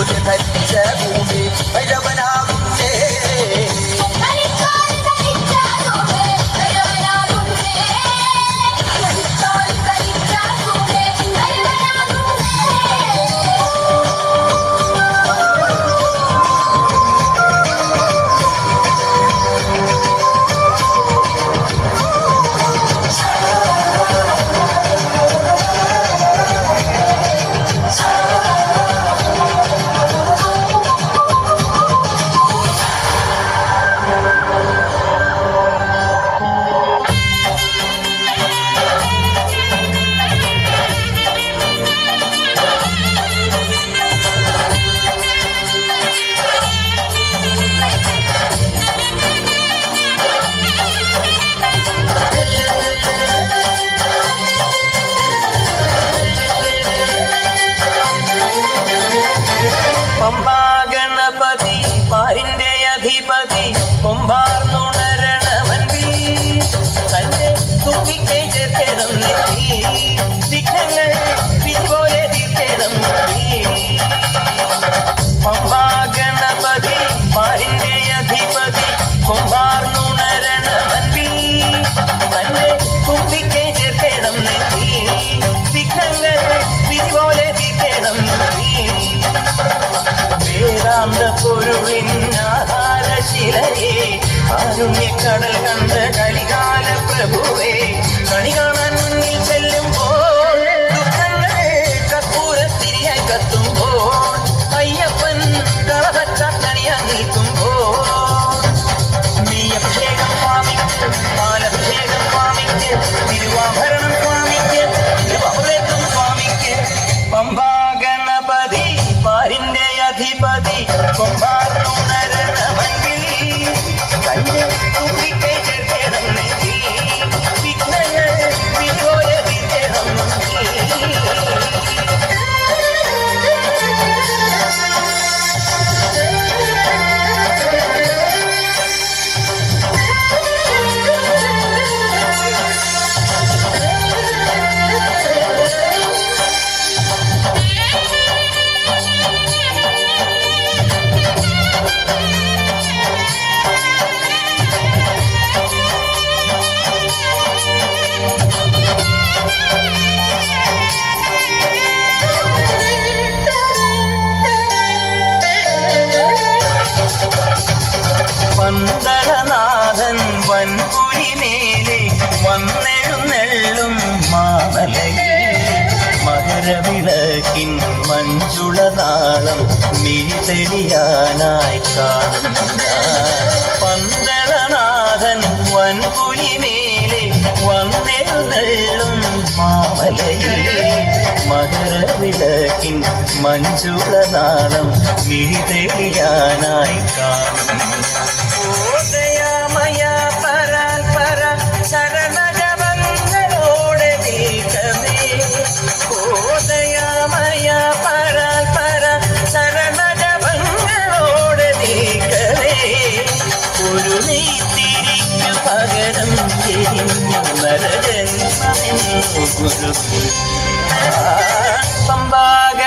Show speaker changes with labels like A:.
A: 我台听
B: 不。പാരിന്റെ അധിപതി കൊമ്പാർന്നുണരണവൻ തന്റെ തുമ്പിക്കൈ ചേർക്കണം നെറ്റി ആഹാരശിലയെ കാരുണ്യക്കടൽ കണ്ട കളികാല പ്രഭുവേ കണി കാണാൻ മുന്നിൽ ചെല്ലുമ്പോൾ കർപ്പൂരത്തിരിയായി കത്തുമ്പോൾ അധിപതി കൊമ്പാറുണരണമങ്കിൽ പന്തളനാഥൻ വൻപുരിമേലെ വന്നെഴുന്നെള്ളും മാമലയിൽ മകരവിളക്കിൻ മഞ്ജുളനാളം മിഴിതെളിയാനായി കാണുന്ന പന്തളനാഥൻ വൻപുരിമേലെ വന്നെഴുന്നെള്ളും മാമലയിൽ മകരവിളക്കിൻ മഞ്ജുളനാളം മിഴിതെളിയാനായി കാണുന്നു മരജന്മ സമ്പാക